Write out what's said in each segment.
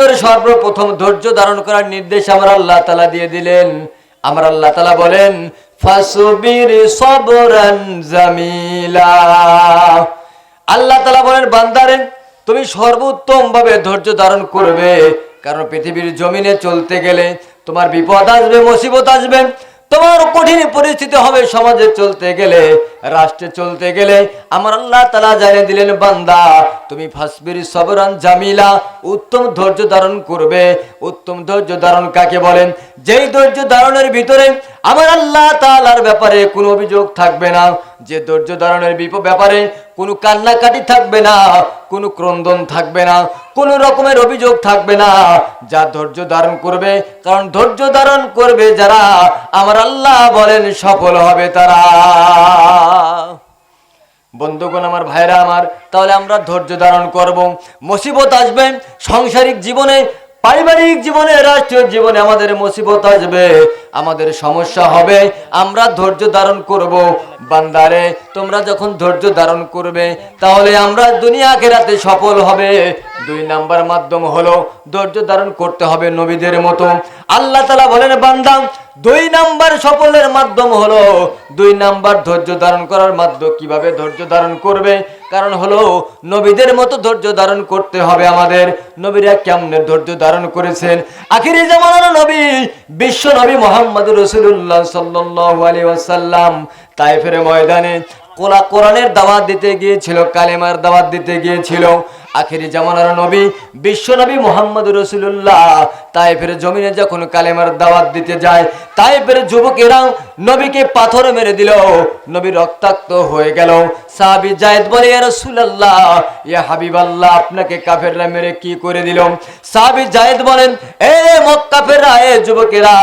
ভিতরে সর্বপ্রথম ধৈর্য ধারণ করার নির্দেশ আমার আল্লাহ তালা দিয়ে দিলেন। আমার আল্লাহ তালা বলেন, ফাসবির সবরান জামিলা। আল্লাহ তালা বলেন বান্দারেন তুমি সর্বোত্তম ভাবে ধৈর্য ধারণ করবে। কারণ পৃথিবীর জমিনে চলতে গেলে তোমার বিপদ আসবে, মুসিবত আসবে। তোমার কঠিন পরিস্থিতি হবে সমাজে চলতে গেলে, রাষ্ট্রে চলতে গেলে। আমার আল্লাহ তালা জানিয়ে দিলেন, বান্দা, তুমি ফাসবির সবরান জামিলা, উত্তম ধৈর্য ধারণ করবে। উত্তম ধৈর্য ধারণ কাকে বলেন? যেই ধৈর্য ধারণের ভিতরে আমার আল্লাহ তালার ব্যাপারে কোনো অভিযোগ থাকবে না, যে ধৈর্য ধারণের ব্যাপারে কোনো কান্নাকাটি থাকবে না, কোনো ক্রন্দন থাকবে না, কোনো রকমের অভিযোগ থাকবে না। যা ধৈর্য ধারণ করবে, কারণ ধৈর্য ধারণ করবে যারা, আমার আল্লাহ বলেন সফল হবে তারা। বন্ধুগণ, আমার ভাইরা, আমার, তাহলে আমরা ধৈর্য ধারণ করব। মুসিবত আসবে, সাংসারিক জীবনে পারিবারিক জীবনে, রাষ্ট্রীয় জীবনে আমাদের মুসিবত আসবে, আমাদের সমস্যা হবে, আমরা ধৈর্য ধারণ করব। বান্দারে, তোমরা যখন ধৈর্য ধারণ করবে, তাহলে আমরা দুনিয়াকে রাতে সফল হবে। দুই নাম্বার মাধ্যম হলো, ধৈর্য ধারণ করতে হবে নবীদের মতো। আল্লাহ তালা বলেন, বান্দা দুই নাম্বার সফলের মাধ্যম হলো দুই নাম্বার ধৈর্য ধারণ করার মাধ্যম। কীভাবে ধৈর্য ধারণ করবে? কারণ হলো নবীদের মতো ধৈর্য ধারণ করতে হবে আমাদের। নবীরা কেমনে ধৈর্য ধারণ করেছেন? আখিরি জামানার নবী, বিশ্ব নবী মোহাম্মদ রসুল্লাহ সাল্লাহ আলী ওয়াসাল্লাম তাইফের ময়দানে কোলা কোরআনের দাওয়াত দিতে গিয়েছিল, কালেমার দাওয়াত দিতে গিয়েছিল। আখেরি জামানার নবী, বিশ্ব নবী মোহাম্মদ রসুল্লাহ তাইফের জমিনে যখন কালেমার দাওয়াত দিতে যায় তাইফের যুবকেরা নবীকে পাথর মেরে দিল। নবী রক্তাক্ত হয়ে গেল। সাহাবি জায়েদ বলে, ইয়া রাসূলুল্লাহ, ইয়া হাবিবাল্লাহ, আপনাকে কাফেররা মেরে কি করে দিল? সাহাবি জায়েদ বলেন, এ মক্কাফেররা, এ যুবকেরা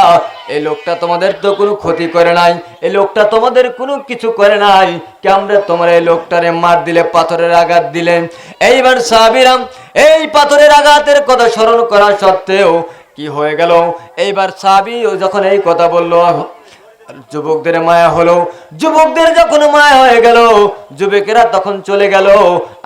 এই লোকটা তোমাদের তো কোনো ক্ষতি করে নাই এই লোকটা তোমাদের কোনো কিছু করে নাই। কেমনে তোমার এই লোকটারে মার দিলে, পাথরের আঘাত দিলেন এইবার সাহাবিরাম এই পাথরের আঘাতের কথা স্মরণ করা সত্ত্বেও কি হয়ে গেল? এইবার সাহাবি যখন এই কথা বলল, যুবকদের মায়া হলো। যুবকদের যখন মায়া হয়ে গেল, যুবকেরা তখন চলে গেল।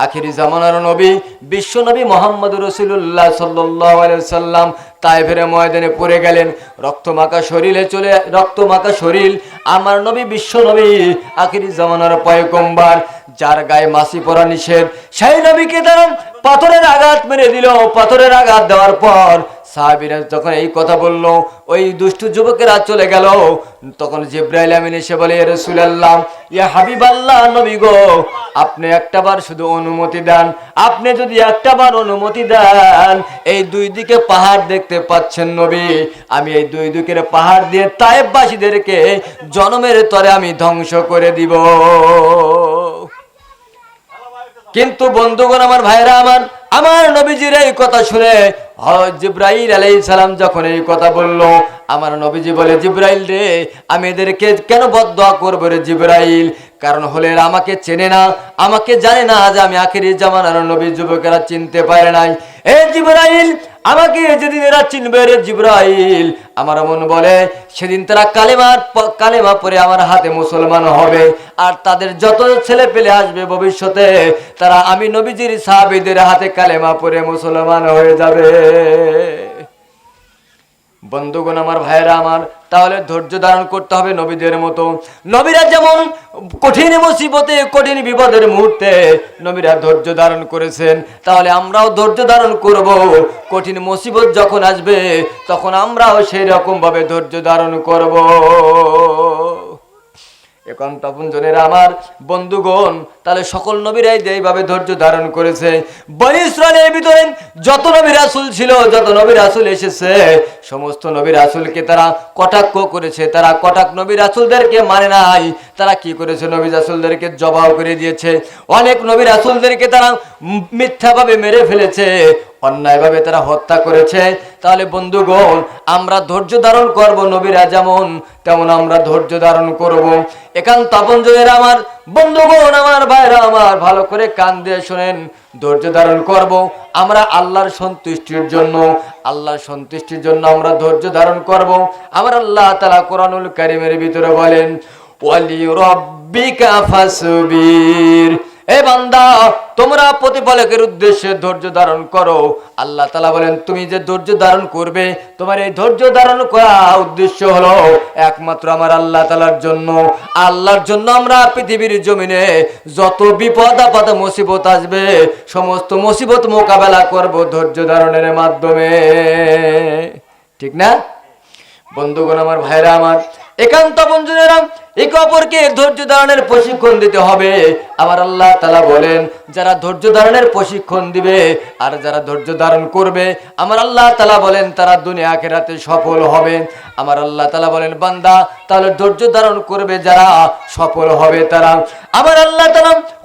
আখিরি জামানার নবী, বিশ্ব নবী মোহাম্মদ রসুল্লাহ সাল্লাম তাইফের ময়দানে পড়ে গেলেন। রক্ত রক্তমাখা শরীরে চলে রক্ত রক্তমাখা শরীর। আমার নবী, বিশ্ব নবী, আখিরি জামানার পয়গম্বার, যার গায়ে মাসি পরা নিষেধ, সেই নবীকে তারা পাথরের আঘাত মেরে দিল। পাথরের আঘাত দেওয়ার পর সাহাবিরা যখন এই কথা বলল, ওই দুষ্টু যুবকেরা চলে গেল। তখন জিব্রাইল আমিন এসে বলে "ইয়া রাসূলুল্লাহ, ইয়া হাবিবাল্লাহ নবী গো, আপনি একটাবার শুধু অনুমতি দেন। আপনি যদি একটাবার অনুমতি দেন, এই দুই দিকে পাহাড় দেখতে পাচ্ছেন নবী। আমি এই দুই দিকের পাহাড় দিয়ে তায়েববাসীদেরকে জনমের তরে আমি ধ্বংস করে দিব। কিন্তু বন্ধুগণ, আমার ভাইরা, আমার আমার নবীজির এই কথা শুনে জিব্রাইল আলাই সালাম যখন এই কথা বলল, আমার নবীজি বলে, জিব্রাইল রে, আমি এদেরকে কেন বদদোয়া করব রে জিব্রাইল? কারণ হলে আমাকে চেনে না, আমাকে জানে না যে আমি আখেরি জামানার নবী যুবকেরা চিনতে পারে নাই। এ জিব্রাইল আমাকে যেদিন এরা চিনবে রে জিব্রাইল, আমার মন বলে, সেদিন তারা কালেমার কালেমা পরে আমার হাতে মুসলমান হবে। আর তাদের যত ছেলে পেলে আসবে ভবিষ্যতে, তারা আমি নবীজির সাহাবিদের হাতে কালেমা পরে মুসলমান হয়ে যাবে। বন্ধুগণ আমার ভাইয়েরা আমার, তাহলে ধৈর্য ধারণ করতে হবে নবীদের মতো। নবীরা যেমন কঠিন মুসিবতে, কঠিন বিপদের মুহূর্তে নবীরা ধৈর্য ধারণ করেছেন, তাহলে আমরাও ধৈর্য ধারণ করব। কঠিন মুসিবত যখন আসবে, তখন আমরাও সেই রকমভাবে ধৈর্য ধারণ করব। এখন তপন জনের আমার বন্ধুগণ, তাহলে সকল নবীরাই যে এইভাবে ধৈর্য ধারণ করেছে ভিতরে যত ছিল, যত এসেছে, সমস্ত নবী রাসূলকে তারা কটাক্ষ করেছে। তারা কটাক নবী রাসূলদেরকে মানে নাই। তারা কি করেছে? নবী রাসূলদেরকে জবাব করে দিয়েছে। অনেক নবী রাসূলদেরকে তারা মিথ্যাভাবে মেরে ফেলেছে। অন্যায়ভাবে তারা হত্যা করেছে। তাহলে বন্ধুগণ, আমরা ধৈর্য ধারণ করব নবীরা যেমন তেমন আমরা ধৈর্য ধারণ করব। একান্ত আপনজনের আমার, বন্ধুগণ আমার ভাইরা আমার, ভালো করে কান দিয়ে শোনেন, ধৈর্য ধারণ করব। আমরা আল্লাহর সন্তুষ্টির জন্য, আল্লাহর সন্তুষ্টির জন্য আমরা ধৈর্য ধারণ করব। আমার আল্লাহ তালা কোরআনুল কারিমের ভিতরে বলেন, ওয়ালি রব্বিকা ফাসবির। হে বান্দা, তোমরা প্রতিপালকের উদ্দেশ্যে ধৈর্য ধারণ করো। আল্লাহ তালা বলেন, তুমি যে ধৈর্য ধারণ করবে, তোমার এই ধৈর্য ধারণ করা উদ্দেশ্য হলো একমাত্র আমার আল্লাহ তালার জন্য। আল্লাহর জন্য আমরা পৃথিবীর জমিনে যত বিপদ, আপদ, মুসিবত আসবে, সমস্ত মুসিবত মোকাবেলা করব ধৈর্য ধারণের মাধ্যমে। ঠিক না? বন্ধুগণ, আমার ভাইরা, আমার একান্ত বন্ধুরা, একে অপরকে ধৈর্য ধারণের প্রশিক্ষণ দিতে হবে। আমার আল্লাহ তালা বলেন, যারা ধৈর্য ধারণের প্রশিক্ষণ দিবে আর যারা ধৈর্য ধারণ করবে, আমার আল্লাহ তালা বলেন, তারা দুনিয়া আখেরাতে সফল হবে। আমার আল্লাহ তালা বলেন, বান্দা, তাহলে ধৈর্য ধারণ করবে যারা সফল হবে তারা। আমার আল্লাহ তালা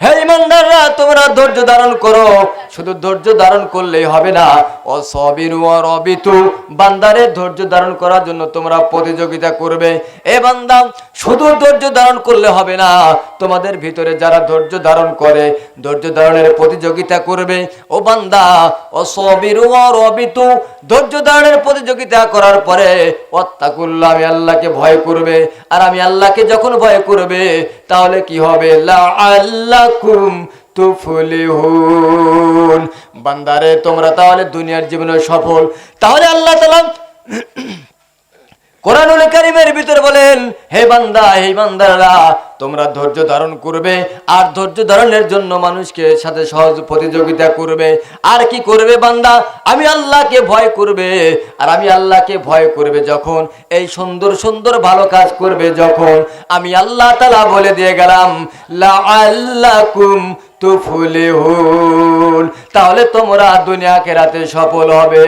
হে ইমানদাররা, তোমরা ধৈর্য ধারণ করো। শুধু ধৈর্য ধারণ করলেই হবে না। ও সবির রবিতু, বান্দারে ধৈর্য ধারণ করার জন্য তোমরা প্রতিযোগিতা করবে। এ বান্দা, শুধু ধৈর্য ধারণ করলে হবে না। তোমাদের ভিতরে যারা ধৈর্য ধারণ করে, ধৈর্য ধারণের প্রতিযোগিতা করবে। ও বান্দা ও সবির রবিতু, ধৈর্য ধারণের প্রতিযোগিতা করার পরে আমি আল্লাহকে ভয় করবে। আর আমি আল্লাহকে যখন ভয় করবে, তাহলে কি হবে? লা আল্লাকুম তুফলিহুন। বান্দারে তোমরা তাহলে দুনিয়ার জীবনে সফল। তাহলে আল্লাহ তাআলা কোরআনুল কারিমের ভিতরে বলেন, হে বান্দা, হে বান্দারা, তোমরা ধৈর্য ধারণ করবে, আর ধৈর্য ধারণের জন্য মানুষকে সাথে সহজ প্রতিযোগিতা করবে। আর কি করবে বান্দা? আমি আল্লাহকে ভয় করবে, আর আমি আল্লাহকে ভয় করবে যখন, এই সুন্দর সুন্দর ভালো কাজ করবে যখন। আমি আল্লাহ তালা বলে দিয়ে গেলাম লা আল্লাকুম তুফলিহুন তাহলে তোমরা দুনিয়াকে রাতে সফল হবে।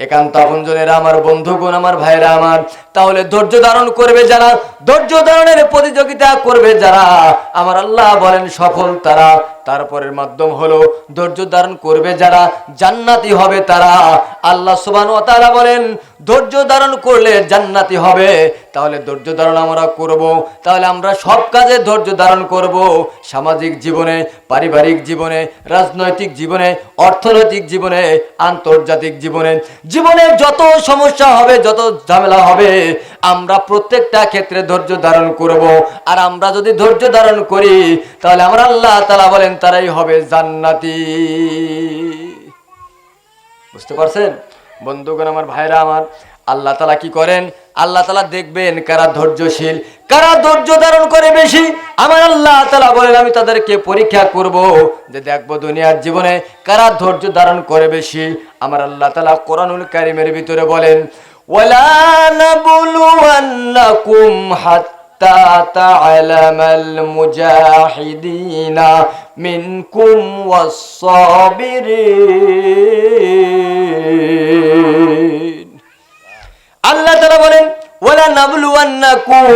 একান্ত আপনজনেরা, আমার বন্ধুগণ, আমার ভাইরা আমার, তাহলে ধৈর্য ধারণ করবে যারা, ধৈর্য ধারণের প্রতিযোগিতা করবে যারা। আমার আল্লাহ বলেন, সফল তারা তারপরের মাধ্যম হলো ধৈর্য ধারণ করবে যারা জান্নাতি হবে তারা। আল্লাহ সুবান তারা বলেন, ধৈর্য ধারণ করলে জান্নাতি হবে। তাহলে ধৈর্য ধারণ আমরা করব। তাহলে আমরা সব কাজে ধৈর্য ধারণ করব। সামাজিক জীবনে, পারিবারিক জীবনে, রাজনৈতিক জীবনে, অর্থনৈতিক জীবনে, আন্তর্জাতিক জীবনে। জীবনে যত সমস্যা হবে, যত ঝামেলা হবে, আমরা প্রত্যেকটা ক্ষেত্রে ধৈর্য ধারণ করব। আর আমরা যদি ধৈর্য ধারণ করি, তাহলে আমরা আল্লাহ তালা বলেন তারাই হবে জান্নাতি। বুঝতে পারছেন? বন্ধুগণ আমার ভাইরা আমার, আল্লাহ তালা কি করেন? আল্লাহ তালা দেখবেন কারা ধৈর্যশীল, কারা ধৈর্য ধারণ করে বেশি। আমার আল্লাহ তালা বলেন, আমি তাদেরকে পরীক্ষা করব যে দেখব দুনিয়ার জীবনে কারা ধৈর্য ধারণ করে বেশি। আমার আল্লাহ তালা কোরআনুল কারিমের ভিতরে বলেন, ওয়ালা নাবলুওয়ান্নাকুম হাত্তা تعلم المجاهدين منكم والصابرين আল্লাহ তালা বলেন ওলা নাবলুয়ান্নাকুম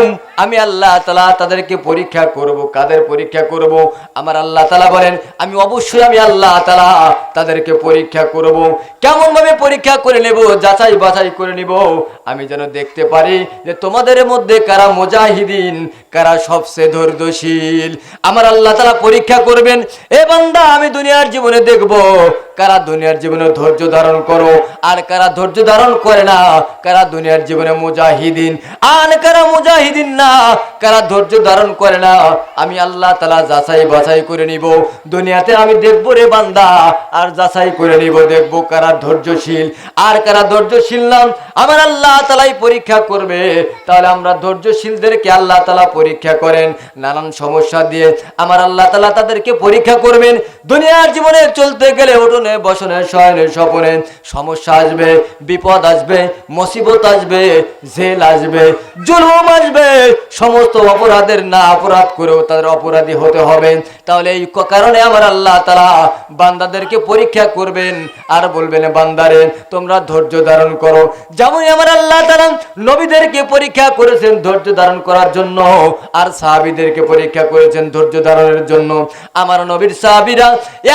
আমি আল্লাহ তালা তাদেরকে পরীক্ষা করব। কাদের পরীক্ষা করব? আমার আল্লাহ তালা বলেন, আমি অবশ্যই আমি আল্লাহ তালা তাদেরকে পরীক্ষা করব। কেমন ভাবে পরীক্ষা করে নেব, যাচাই বাছাই করে নিব? আমি যেন দেখতে পারি যে তোমাদের মধ্যে কারা মুজাহিদিন, কারা সবচেয়ে ধৈর্যশীল। আমার আল্লাহ তালা পরীক্ষা করবেন, এ বান্দা আমি দুনিয়ার জীবনে দেখব। কারা দুনিয়ার জীবনে ধৈর্য ধারণ করো, আর কারা ধৈর্য ধারণ করে না, কারা দুনিয়ার জীবনে মুজাহিদিন। আর কারা মুজাহিদিন না কারা ধৈর্য ধারণ করে না, আমি আল্লাহ তালা যাচাই বাছাই করে নিব। দুনিয়াতে আমি দেখব রে বান্দা, আর যাচাই করে নিব, দেখব কারা ধৈর্যশীল। আর কারা ধৈর্যশীল নাম আমার আল্লাহ তালাই পরীক্ষা করবে। তাহলে আমরা ধৈর্যশীলদেরকে আল্লাহ তালা পরীক্ষা করেন। নানান সমস্যা দিয়ে আমার আল্লাহ তালা তাদেরকে পরীক্ষা করবেন। দুনিয়ার জীবনে চলতে গেলে উঠোনে, বসনে, শয়নে, স্বপনে সমস্যা আসবে, বিপদ আসবে, মুসিবত আসবে, জেল আসবে, জুলুম আসবে। সমস্ত অপরাধের না অপরাধ করেও তাদের অপরাধী হতে হবে। তাহলে এই কারণে আমার আল্লাহ তারা বান্দাদেরকে পরীক্ষা করবেন আর বলবেন, বান্দারে, তোমরা ধৈর্য ধারণ করো। যেমন আমার আল্লাহ তারা নবীদেরকে পরীক্ষা করেছেন ধৈর্য ধারণ করার জন্য, আর সাহাবিদেরকে পরীক্ষা করেছেন ধৈর্য ধারণের জন্য। আমার নবীর সাহাবিরা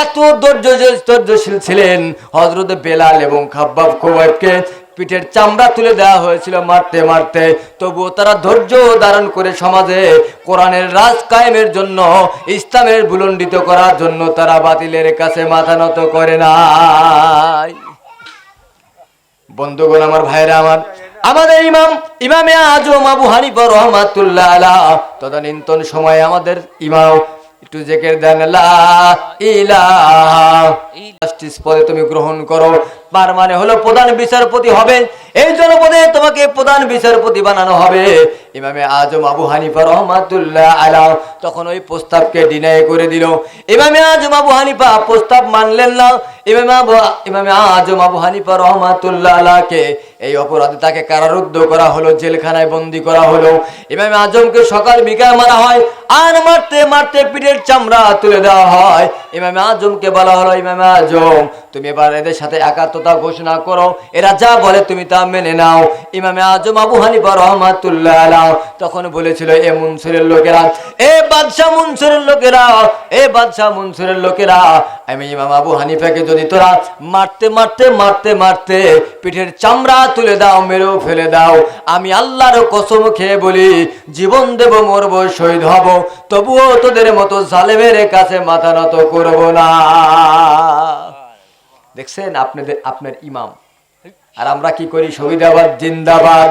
এত ধৈর্য ধৈর্যশীল ছিলেন। হজরত বেলাল এবং খাব্বাব খোবাবকে পিঠের চামড়া তুলে দেওয়া হয়েছিল মারতে মারতে। তবুও তারা ধৈর্য ধারণ করে সমাজে কোরআনের রাজ কায়েমের জন্য, ইসলামের বুলন্ডিত করার জন্য তারা বাতিলের কাছে মাথা নত করে নাই। বন্ধুগণ, আমার ভাইরা, আমার, আমাদের ইমাম, ইমামে আজম আবু হানিফা রহমাতুল্লাহ আলা তদানীন্তন সময় আমাদের ইমাম, একটু জেকের দেন, লা পদে তুমি গ্রহণ করো। তার মানে হলো প্রধান বিচারপতি হবে। এই জনপদে তোমাকে প্রধান বিচারপতি বানানো হবে। ইমামে আজম আবু হানিফা রহমাতুল্লাহ আলা তখন ওই প্রস্তাবকে ডিনাই করে দিল। ইমামে আজম আবু হানিফা প্রস্তাব মানলেন না। ইমামে আবু, ইমামে আজম আবু হানিফা রহমাতুল্লাহ আলাকে এই অপরাধে তাকে কারারুদ্ধ করা হলো, জেলখানায় বন্দি করা হলো। ইমামে আজমকে সকাল বিকাল মারা হয়, আর মারতে মারতে পিঠের চামড়া তুলে দেওয়া হয়। ইমামে আজমকে বলা হলো, ইমামে আজম, তুমি এবার এদের সাথে একাত্মতা ঘোষণা করো। এরা যা বলে তুমি তা মেনে নাও। ইমামে আজম আবু হানিফা রহমাতুল্লাহ আলাহ তখন বলেছিল, এ মুনসুরের লোকেরা, এ বাদশাহ মুনসুরের লোকেরা, এ বাদশাহ মুনসুরের লোকেরা, আমি ইমাম আবু হানিফাকে যদি তোরা মারতে মারতে মারতে মারতে পিঠের চামড়া তুলে দাও, মেরেও ফেলে দাও, আমি আল্লাহর কসম খেয়ে বলি, জীবন দেব, মরব, শহীদ হব, তবুও তোদের মতো জালেমের কাছে মাথা নত করব না। দেখছেন? আপনাদের, আপনার ইমাম। আর আমরা কি করি? শহীদাবাদ, জিন্দাবাদ।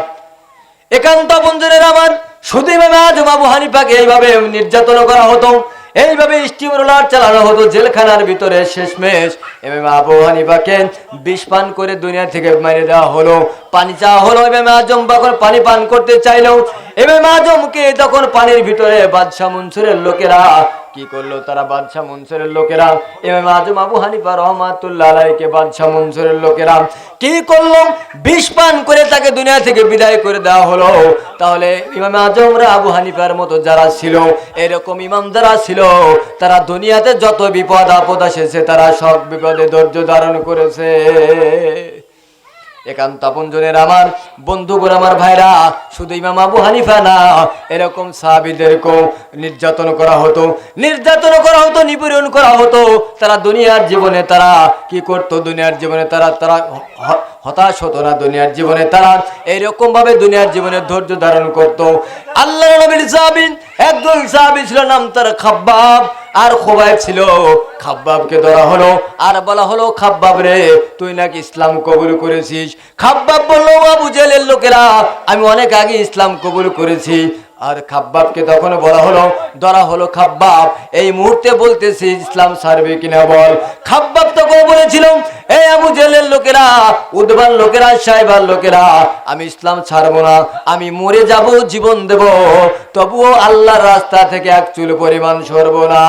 একান্ত বন্ধুদের আমার, শুধু ইমামে আজম হানিফাকে এইভাবে নির্যাতন করা হতো, এইভাবে স্টিম রোলার চালানো হতো, জেলখানার ভিতরে শেষমেশ এমএম আবু হানিফাকে বিষ পান করে দুনিয়া থেকে মেরে দেওয়া হলো। পানি চাওয়া হলো এমএম আজম তখন পানি পান করতে চাইলো এমএম আজমকে তখন পানির ভিতরে বাদশাহ মনসুরের লোকেরা কি করল তারা বাদশাহ মনসুরের লোকেরা? এমএম আজম আবু হানিফা রহমাতুল্লাহ আলাইকে বাদশাহ মনসুরের লোকেরা কি করল? বিষ পান করে তাকে দুনিয়া থেকে বিদায় করে দেওয়া হলো। তাহলে ইমাম আজমরা আবু হানিফার মতো যারা ছিল, এরকম ইমাম যারা ছিল, তারা দুনিয়াতে যত বিপদ আপদ এসেছে তারা সব বিপদে ধৈর্য ধারণ করেছে। একান্ত আপনজনের আমার, বন্ধুগণ আমার ভাইরা, শুধু ইমাম আবু হানিফা না, এরকম সাহাবিদেরকেও নির্যাতন করা হতো, নির্যাতন করা হতো, নিপীড়ন করা হতো। তারা দুনিয়ার জীবনে তারা কি করতো? দুনিয়ার জীবনে তারা তারা হতাশ হতো না। দুনিয়ার জীবনে তারা এইরকম ভাবে দুনিয়ার জীবনে ধৈর্য ধারণ করত। আল্লাহ নবীর সাহাবিন একজন সাহাবি ছিল, নাম তার খাব্বাব। আর খোবাইব ছিল। খাব্বাবকে ধরা হলো। আর বলা হলো, খাব্বাব রে, তুই নাকি ইসলাম কবুল করেছিস? খাব্বাব বলল বাবু, জেলের লোকেরা, আমি অনেক আগে ইসলাম কবুল করেছি। আর খাব্বাবকে তখন বলা হলো, ধরা হলো খাব্বাব। এই মুহূর্তে বলতেছি, ইসলাম সারবে কিনা বল? খাব্বাব তখন বলেছিল এই আবু জেলের লোকেরা, উদ্বান লোকেরা সাহেবার লোকেরা, আমি ইসলাম ছাড়বো না, আমি মরে যাব, জীবন দেব। তবুও আল্লাহর রাস্তা থেকে এক চুল পরিমাণ সরব না।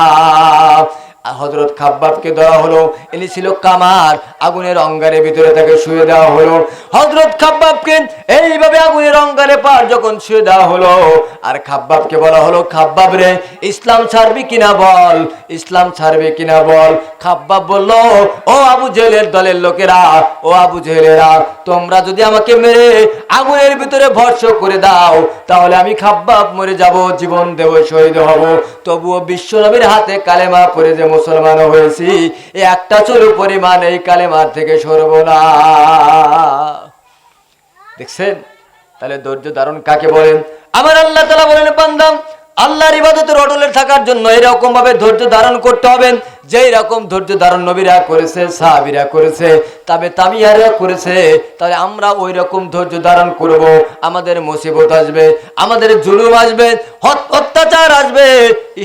হজরত খাব্বাবকে দেওয়া হলো। ইনি ছিল কামার, আগুনের অঙ্গারের ভিতরে তাকে শুয়ে দেওয়া হলো। হজরত খাব্বাবকে এইভাবে আগুনের অঙ্গারে পার যখন শুয়ে দেওয়া হলো, আর খাব্বাবকে বলা হলো, খাব্বাব রে, ইসলাম ছাড়বি কিনা বল? ইসলাম ছাড়বে কিনা বল? খাব্বাব বলল, ও আবু জেলের দলের লোকেরা, ও আবু জেলেরা তোমরা যদি আমাকে মেরে আগুনের ভিতরে ভর্ষ করে দাও, তাহলে আমি খাব্বাব মরে যাব, জীবন দেব শহীদ হব। তবুও বিশ্বনবীর হাতে কালেমা পড়ে যে মুসলমান হয়েছি একটা চুরু পরিমাণ এই কালেমার থেকে সরব না। দেখছেন? তাহলে ধৈর্য ধারণ কাকে বলেন? আমার আল্লাহ তালা বলেন বান্দাম আল্লাহর ইবাদতের অটলে থাকার জন্য এরকম ভাবে ধৈর্য ধারণ করতে হবে। যেই রকম ধৈর্য ধারণ নবীরা করেছে, সাহাবিরা করেছে, তবে তাবিয়ারা করেছে, তাহলে আমরা ওই রকম ধৈর্য ধারণ করব, আমাদের মুসিবত আসবে, আমাদের জুলুম আসবে অত্যাচার আসবে,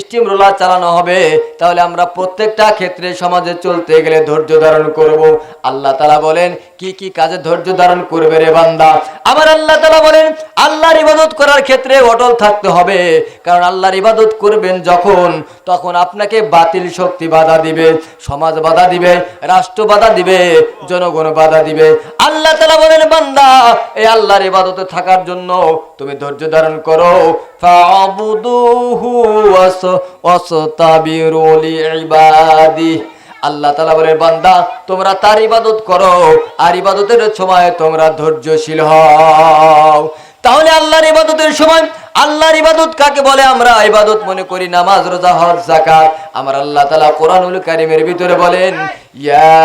স্টিম রোলার চালানো হবে, তাহলে আমরা প্রত্যেকটা ক্ষেত্রে সমাজে চলতে গেলে ধৈর্য ধারণ করব। আল্লাহ তালা বলেন, কি কি কাজে ধৈর্য ধারণ করবে রে বান্দা? আবার আল্লাহ তালা বলেন, আল্লাহর ইবাদত করার ক্ষেত্রে অটল থাকতে হবে, কারণ আল্লাহর ইবাদত করবেন যখন, তখন আপনাকে বাতিল শক্তি বাধা দিবে, সমাজ বাধা দিবে, রাষ্ট্র বাধা দিবে, জনগণ বাধা দিবে। আল্লাহ তালা বলেন, বান্দা, এই আল্লাহর ইবাদতে থাকার জন্য তুমি ধৈর্য ধারণ করো। আল্লাহ তালা বলেন, বান্দা, তোমরা তার ইবাদত করো, আর ইবাদতের সময় তোমরা ধৈর্যশীল হও। তাহলে আল্লাহর ইবাদতের সময় আল্লাহর ইবাদত কাকে বলে আমরা ইবাদত মনে করি নামাজ রোজা হজ যাকাত আমার আল্লাহ তাআলা কোরআনুল কারীমের ভিতরে বলেন ইয়া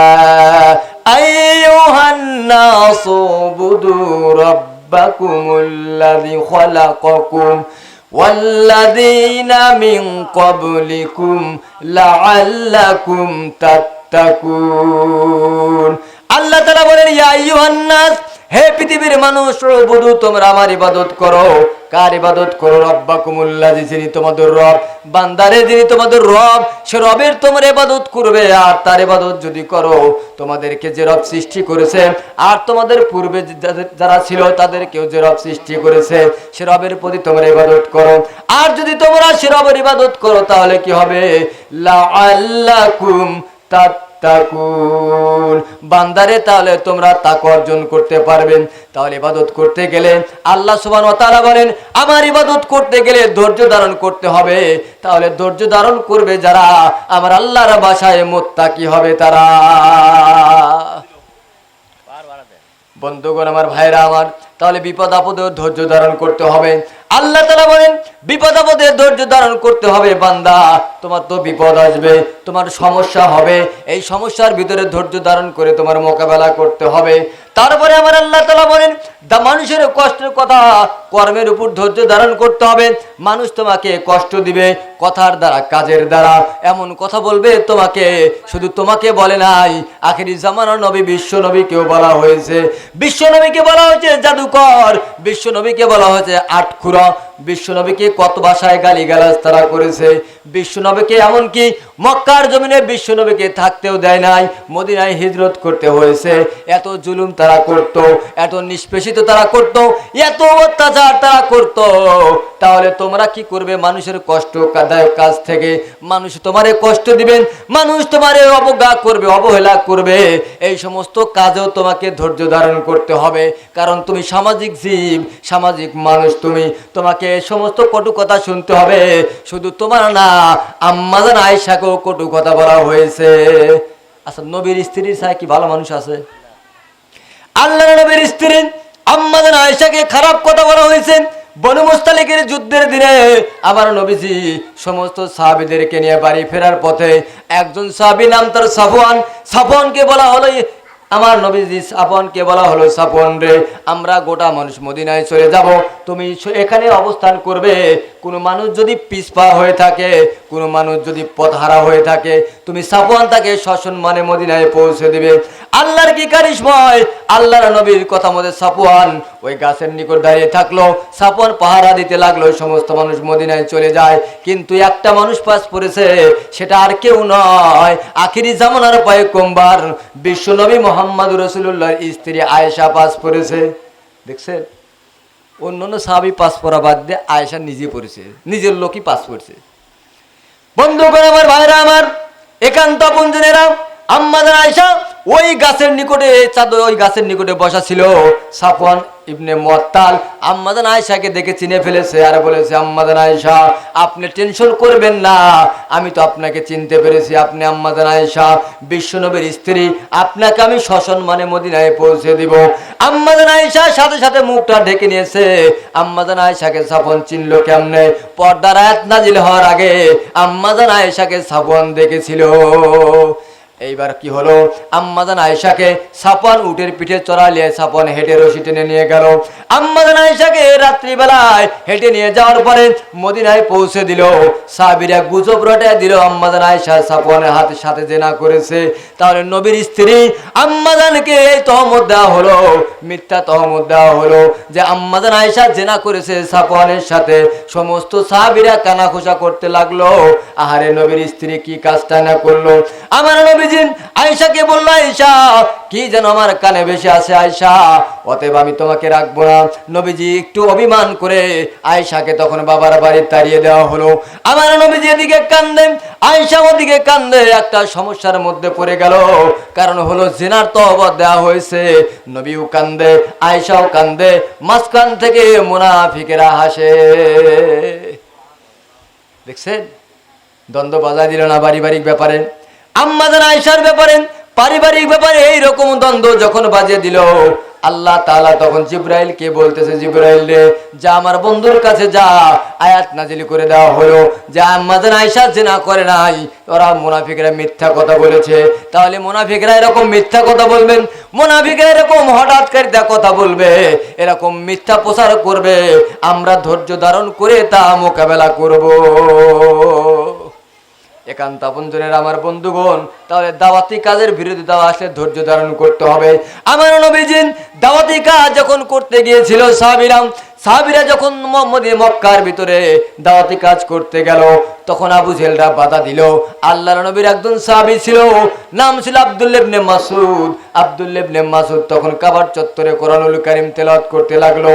আইয়ুহান নাসু বুদু রাব্বাকুমুল্লাযী খালাকাকুম والذين من قبلكم لعلكم تتقون আল্লাহ তাআলা বলেন ইয়া আইয়ুহান নাস হে পৃথিবীর মানুষ বুধু, তোমরা আমার ইবাদত করো। কার ইবাদত করো? রব্বাকুমুল্লাহ যিনি তোমাদের রব। বান্দারে, যিনি তোমাদের রব, সে রবের তোমার ইবাদত করবে। আর তার ইবাদত যদি করো, তোমাদেরকে যে রব সৃষ্টি করেছে, আর তোমাদের পূর্বে যারা ছিল, তাদেরকেও যে রব সৃষ্টি করেছে, সে রবের প্রতি তোমরা ইবাদত করো। আর যদি তোমরা সে রবের ইবাদত করো, তাহলে কি হবে? লাআল্লাকুম তাত্তাকুন বান্দারে তাহলে তোমরা তাক অর্জন করতে পারবেন। তাহলে ইবাদত করতে গেলে আল্লাহ ওয়া তাআলা বলেন, আমার ইবাদত করতে গেলে ধৈর্য ধারণ করতে হবে। তাহলে ধৈর্য ধারণ করবে যারা? আমার আল্লাহর বাসায় মোত্তাকি হবে তারা। বন্ধুগণ, আমার ভাইরা, আমার তাহলে বিপদ আপদে ধৈর্য ধারণ করতে হবে। আল্লাহ তালা বলেন, বিপদ আপদে ধৈর্য ধারণ করতে হবে, বান্দা। তোমার তো বিপদ আসবে, তোমার সমস্যা হবে। এই সমস্যার ভিতরে ধৈর্য ধারণ করে তোমার মোকাবেলা করতে হবে। তারপরে আমার আল্লাহ তালা বলেন, দা মানুষের কষ্টের কথা কর্মের উপর ধৈর্য ধারণ করতে হবে। মানুষ তোমাকে কষ্ট দিবে, কথার দ্বারা, কাজের দ্বারা। এমন কথা বলবে তোমাকে, শুধু তোমাকে বলে নাই। আখেরি জামানার নবী, বিশ্ব নবীকেও বলা হয়েছে। বিশ্ব নবীকে বলা হয়েছে জাদুকর বিশ্ব নবীকে বলা হয়েছে আটখুরা বিশ্ব নবীকে কত ভাষায় গালি গালাজ তারা করেছে? বিশ্ব নবীকে এমনকি মক্কার জমিনে বিশ্ব নবীকে থাকতেও দেয় নাই, মদিনায় হিজরত করতে হয়েছে। এত জুলুম তারা করত, এত নিষ্পেষিত তারা করত, এত অত্যাচার তারা করত। তাহলে তোমরা কি করবে মানুষের কষ্ট দায়ক কাজ থেকে? মানুষ তোমারে কষ্ট দিবেন, মানুষ তোমারে অবজ্ঞা করবে, অবহেলা করবে। এই সমস্ত কাজেও তোমাকে ধৈর্য ধারণ করতে হবে। কারণ তুমি সামাজিক জীব, সামাজিক মানুষ তুমি। তোমাকে এই সমস্ত কটু কথা শুনতে হবে। শুধু তোমার না আম্মাজান আয়সাকেও কটু কথা বলা হয়েছে। আচ্ছা নবীর স্ত্রীর ছায় কি ভালো মানুষ আছে? আল্লাহ নবীর স্ত্রী আম্মাদান আয়েশাকে খারাপ কথা বলা হয়েছে। বনু মুস্তালিকের যুদ্ধের দিনে আমার নবীজি সমস্ত সাহাবিদেরকে নিয়ে বাড়ি ফেরার পথে একজন সাহাবি নাম তার সাফওয়ান। সাফওয়ানকে বলা হলো আমার নবীজি সাফওয়ানকে বলা হলো সাপন রে, আমরা গোটা মানুষ মদিনায় চলে যাব। তুমি এখানে অবস্থান করবে। কোনো মানুষ যদি পিসপা হয়ে থাকে, কোনো মানুষ যদি পথহারা হয়ে থাকে, তুমি সাফওয়ান তাকে সসম্মানে মদিনায় পৌঁছে দিবে। আল্লাহর কি কারিশময়? আল্লাহর নবীর কথা মতে সাফওয়ান ওই গাছের নিকট দাঁড়িয়ে থাকল। সাফওয়ান পাহারা দিতে লাগল সমস্ত মানুষ মদিনায় চলে যায়। কিন্তু একটা মানুষ পাস পড়েছে, সেটা আর কেউ নয়। আখিরি জামানার পায়ে কোম্বার বিশ্বনবী মোহাম্মদ রসুল্লাহর স্ত্রী আয়েশা পাস পড়েছে। দেখছেন? অন্য অন্য সাহাবি পাস পড়া বাদ দিয়ে আয়েশা নিজে পড়েছে, নিজের লোকই পাস পড়ছে। করে আমার, ভাইরা আমার, একান্ত আপনজনেরা আমাদের আয়সা ওই গাছের নিকটে চাদর ওই গাছের নিকটে বসা ছিল সাফওয়ান ইবনে মুয়াত্তাল আম্মাদান আয়সাকে দেখে চিনে ফেলেছে আর বলেছে, আম্মাদান আয়সা আপনি টেনশন করবেন না। আমি তো আপনাকে চিনতে পেরেছি। আপনি আম্মাদান আয়সা বিশ্বনবীর স্ত্রী। আপনাকে আমি সসম্মানে মদিনায় পৌঁছে দিব। আম্মাদান আয়সা সাথে সাথে মুখটা ঢেকে নিয়েছে। আম্মাদান আয়সাকে সাফন চিনল কেমনে? পর্দার আয়াত নাজিল হওয়ার আগে আম্মাদান আয়েশাকে সাফওয়ান দেখেছিল। এইবার কি হলো? আম্মাদান আয়েশাকে সাপন উটের পিঠে চড়ালিয়ে সাপন হেঁটে রশি টেনে নিয়ে গেল। আম্মাদান আয়েশাকে রাত্রিবেলায় হেঁটে নিয়ে যাওয়ার পরে মদিনায় পৌঁছে দিল। সাবিরা গুজব রটায় দিল আম্মাদান আয়েশা সাপনের হাতের সাথে জেনা করেছে। তাহলে নবীর স্ত্রী আম্মাদানকে এই তহমত দেওয়া হলো, মিথ্যা তহমত দেওয়া হলো যে আম্মাদান আয়েশা জেনা করেছে সাপনের সাথে। সমস্ত সাহাবিরা কানাখোসা করতে লাগল। আহারে নবীর স্ত্রী কি কাজটা না করল? আমার নবীজি আয়েশাকে বলল, আয়েশা, কি যেন আমার কানে বেশি আছে আয়েশা? অতএব আমি তোমাকে রাখব না। নবীজি একটু অভিমান করে আয়েশাকে তখন বাবার বাড়ি তাড়িয়ে দেওয়া হলো। আমার নবীজি এদিকে কান্দে, আয়েশা ওদিকে কান্দে, একটা সমস্যার মধ্যে পড়ে গেল। কারণ হলো জেনার তহবত দেওয়া হয়েছে, নবীও কান্দে, আয়েশাও কান্দে, মাঝখান থেকে মুনাফিকেরা হাসে। দেখছেন? দ্বন্দ্ব বাজায় দিল না পারিবারিক ব্যাপারে। আম্মাদের আয়সার ব্যাপারে, পারিবারিক ব্যাপারে এইরকম দ্বন্দ্ব যখন বাজিয়ে দিল, আল্লাহ তাআলা তখন জিব্রাইল কে বলতেছে, জিব্রাইল রে, যা আমার বন্ধুর কাছে যা। আয়াত নাজিল করে দেওয়া হলো যে আম্মাদের আয়সা জেনা করে নাই। ওরা মুনাফিকরা মিথ্যা কথা বলেছে। তাহলে মুনাফিকরা এরকম মিথ্যা কথা বলবেন? মুনাফিকরা এরকম হঠাৎ করে কথা বলবে? এরকম মিথ্যা প্রচার করবে? আমরা ধৈর্য ধারণ করে তা মোকাবেলা করব। একান্ত আপনজনের আমার বন্ধুগণ, তাহলে দাওয়াতি কাজের বিরোধিতা আসলে ধৈর্য ধারণ করতে হবে। আমার নবীজিন দাওয়াতি কাজ যখন করতে গিয়েছিল, সাহাবিরাম সাহাবিরা যখন মোহাম্মদী মক্কার ভিতরে দাওয়াতি কাজ করতে গেল, তখন আবু জেলরা বাধা দিল। আল্লাহর নবীর একজন সাহাবি ছিল, নাম ছিল আব্দুল্লেবনে মাসুদ আব্দুল্লেবনে মাসুদ তখন কাবার চত্বরে কোরআনুল করিম তেলাওয়াত করতে লাগল।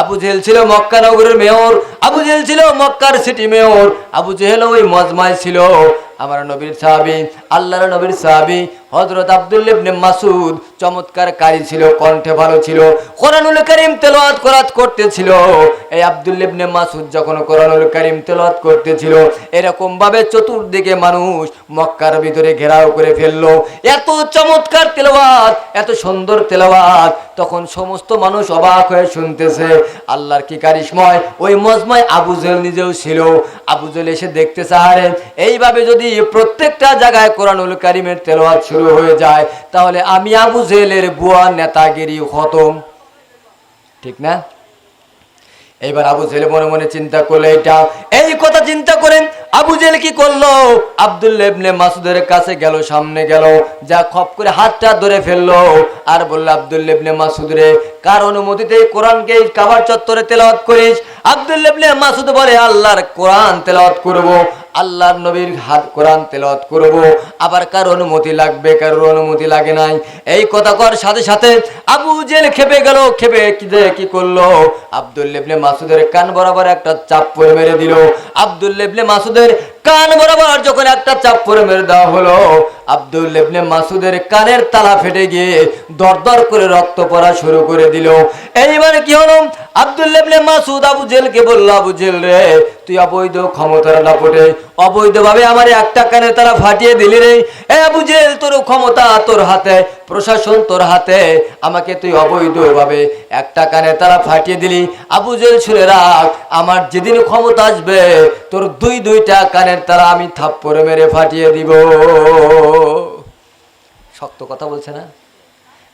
আবু জেল ছিল মক্কা নগরের মেয়র, আবু জেল ছিল মক্কার সিটি মেয়র, আবু জেহেল ওই মজমায় ছিল। আমার নবীর সাহাবি, আল্লাহর নবীর সাহাবি, হযরত আব্দুল্লাহ ইবনে মাসুদ চমৎকার কারি ছিল, কণ্ঠে ভালো ছিল, কোরআনুল কারীম তেলাওয়াত করাত করতেছিল। এই আব্দুল্লাহ ইবনে মাসুদ যখন কোরআনুল কারীম তেলাওয়াত করতেছিল, এরকম ভাবে চতুর্দিকে মানুষ মক্কার ভিতরে ঘেরাও করে ফেলল। এত চমৎকার তেলাওয়াত, এত সুন্দর তেলাওয়াত, তখন সমস্ত মানুষ অবাক হয়ে শুনতেছে, আল্লাহর কি কারিশময়? ওই মজময় আবু জেল নিজেও ছিল। আবু জেল এসে দেখতে চাহারে এইভাবে যদি প্রত্যেকটা জায়গায় কোরআনুল কারিমের তেলাওয়াত শুরু হয়ে যায়। তাহলে আমি আবু জেলের বুয়া নেতাগিরি খতম। ঠিক না? এইবার আবু জেল মনে মনে চিন্তা করল এটা। এই কথা চিন্তা করেন, আবু জেল কি করল? আব্দুল্লাহ ইবনে মাসুদের কাছে গেল, সামনে গেল, যা খপ করে হাতটা ধরে ফেলল। আর বলল, আব্দুল্লাহ ইবনে মাসুদ রে কার অনুমতিতে কোরআনকে কাবার চত্বরে তেলাওয়াত করিস? আব্দুল্লাহ ইবনে মাসুদ বলে, আল্লাহর কোরআন তেলাওয়াত করব। আল্লাহর নবীর হাত কোরআন তেলাওয়াত করব। আবার কার অনুমতি লাগবে, কারোর অনুমতি লাগে নাই। এই কথা কর সাথে সাথে আবু জেল খেপে গেল, খেপে কি করল? আব্দুল ইবনে মাসুদের কান বরাবর একটা চাপ পরে মেরে দিল। আব্দুল ইবনে মাসুদের কান বরাবর যখন একটা চাপ পরে মেরে দেওয়া হলো, আব্দুল ইবনে মাসুদের কানের তালা ফেটে গিয়ে দরদর করে রক্ত পড়া শুরু করে দিল। এইবার কি হলো? আব্দুল মাসুদ আবু জেলকে বলল, আবু জেল রে, তুই অবৈধ ক্ষমতার দাপটে, অবৈধভাবে আমার একটা কানে তারা ফাটিয়ে দিলি রে। এ আবু জেল, তোর ক্ষমতা তোর হাতে, প্রশাসন তোর হাতে। আমাকে তুই অবৈধভাবে একটা কানে তারা ফাটিয়ে দিলি। আবু জেল, শুনে রাখ, আমার যেদিন ক্ষমতা আসবে, তোর দুই দুইটা কানের তারা আমি থাপ্পড়ে মেরে ফাটিয়ে দিব। শক্ত কথা বলছে না?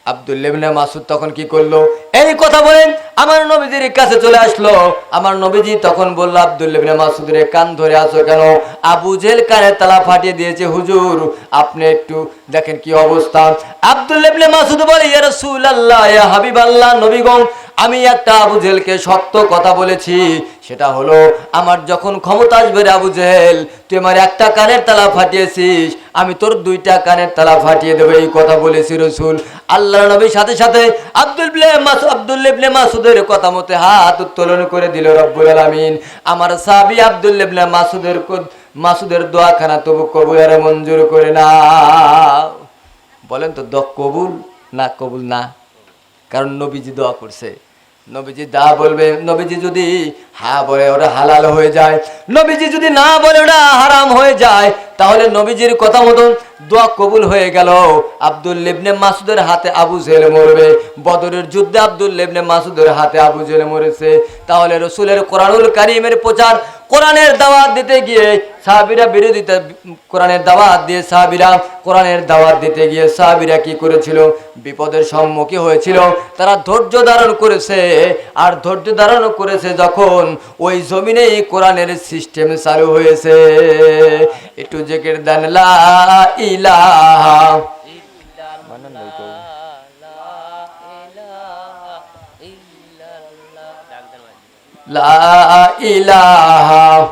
আব্দুল্লেবনে মাসুদ তখন কি করল? এই কথা বলেন, আমার নবীজির কাছে চলে আসলো। আমার নবীজি তখন বলল আব্দুল্লেবনে মাসুদের কান ধরে আসো কেন? আবু জেল কানে তালা ফাটিয়ে দিয়েছে, হুজুর, আপনি একটু দেখেন কি অবস্থা। আব্দুল্লেবনে মাসুদ বলে, ইয়া আল্লাহ ইয়া হাবিবাল্লাহ, নবীগণ আমি একটা আবু জেলকে সত্য কথা বলেছি। সেটা হলো, আমার যখন ক্ষমতা আসবে রে আবু তুই আমার একটা কানের তালা ফাটিয়েছিস, আমি তোর দুইটা কানের তালা ফাটিয়ে দেবো, এই কথা বলেছি রসুল। আল্লাহ নবীর সাথে সাথে আব্দুল মাসুদ, আব্দুল মাসুদের কথা মতে হাত উত্তোলন করে দিল রব্বুল আলামিন। আমার সাবি আব্দুল ইবনে মাসুদের মাসুদের দোয়াখানা তবু কবুয়ারে মঞ্জুর করে না বলেন তো দ কবুল না কবুল না? কারণ নবীজি দোয়া করছে। নবীজি দা বলবে, নবীজি যদি হা বলে ওটা হালাল হয়ে যায়, নবীজি যদি না বলে ওটা হারাম হয়ে যায়, তাহলে নবীজির কথা মতন দোয়া কবুল হয়ে গেল। আব্দুল লেবনে মাসুদের হাতে আবু জেলে মরবে, বদরের যুদ্ধে আব্দুল লেবনে মাসুদের হাতে আবু জেলে মরেছে। তাহলে রসুলের কোরআনুল কারিমের প্রচার কোরআনের দাওয়াত দিতে গিয়ে সাহাবিরা বিরোধিতা কোরআনের দাওয়াত দিয়ে সাহাবিরা কোরআনের দাওয়াত দিতে গিয়ে সাহাবিরা কি করেছিল? বিপদের সম্মুখীন হয়েছিল। তারা ধৈর্য ধারণ করেছে। আর ধৈর্য ধারণ করেছে যখন ওই জমিনে কোরআনের সিস্টেম চালু হয়েছে। একটু জেকের দেন, লা ইলাহা لا إله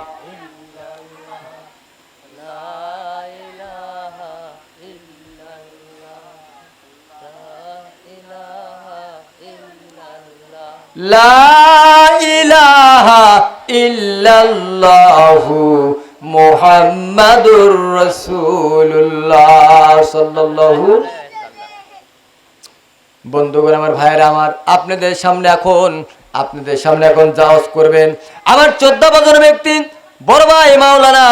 لا إله إلا الله محمد বন্ধুগণ আমার ভাইয়েরা আমার আপনাদের সামনে এখন আপনাদের সামনে এখন জাওয়াজ করবেন, আমার চোদ্দ বছর ব্যক্তি, বড় ভাই মাওলানা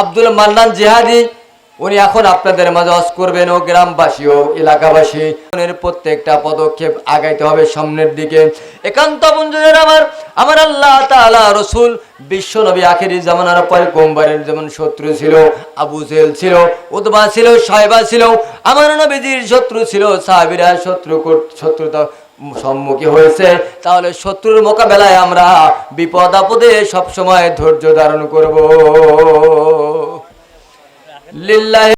আব্দুল মান্নান জিহাদি, উনি এখন আপনাদের মাঝে অস করবেন, ও গ্রামবাসী, ও এলাকাবাসী। প্রত্যেকটা পদক্ষেপ আগাইতে হবে সামনের দিকে। একান্ত বন্ধুদের আমার আমার আল্লাহ তাআলা রসুল, বিশ্ব নবী আখেরি জামানার পরে কোম্বারের যেমন শত্রু ছিল, আবু জেল ছিল উদবা ছিল, সাহেবা ছিল, আমার নবীজির শত্রু ছিল, সাহাবিরা শত্রু শত্রুতা সম্মুখী হয়েছে তাহলে শত্রুর মোকাবেলায় আমরা বিপদ আপদে সবসময় ধৈর্য ধারণ করব। লিল্লাহি